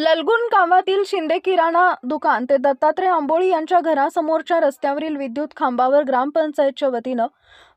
ललगुण गावातील शिंदे किराणा दुकान ते दत्तात्रय आंबोळी यांच्या घरासमोरच्या रस्त्यावरील विद्युत खांबावर ग्रामपंचायतच्या वतीनं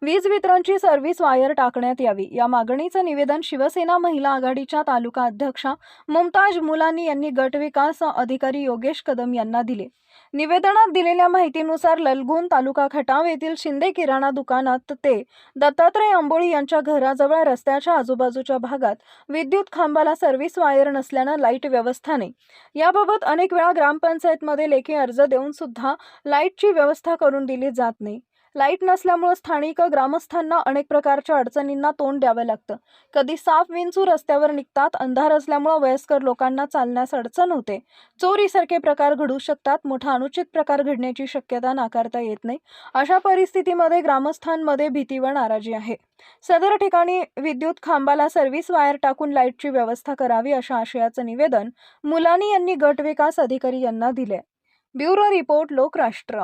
वीज वितरणची सर्व्हिस वायर टाकण्यात यावी. या मागणीचं निवेदन शिवसेना महिला आघाडीच्या तालुका अध्यक्षा मुमताज मुलानी यांनी गट विकास अधिकारी योगेश कदम यांना दिले. निवेदनात दिलेल्या माहितीनुसार ललगुण तालुका खटाव येथील शिंदे किराणा दुकानात ते दत्तात्रय आंबोळी यांच्या घराजवळ रस्त्याच्या आजूबाजूच्या भागात विद्युत खांबाला सर्व्हिस वायर नसल्यानं लाइट व्यवस्था नाही. याबाबत अनेक वेळा ग्रामपंचायतमध्ये लेखी अर्ज देऊन सुद्धा लाईटची व्यवस्था करून दिली जात नाही. लाइट नसल्यामुळे स्थानिक ग्रामस्थांना अनेक प्रकारच्या अडचणींना तोंड द्यावं लागतं. कधी साफ विंचू रस्त्यावर निघतात अंधार असल्यामुळे वयस्कर लोकांना चालण्यास अडचण होते. चोरीसारखे प्रकार घडू शकतात मोठा अनुचित प्रकार घडण्याची शक्यता नाकारता येत नाही. अशा परिस्थितीमध्ये ग्रामस्थांमध्ये भीती व नाराजी आहे. सदर ठिकाणी विद्युत खांबाला सर्व्हिस वायर टाकून लाईटची व्यवस्था करावी अशा आशयाचं निवेदन मुलानी यांनी गट विकास अधिकारी यांना दिले bureau report Lokrashtra.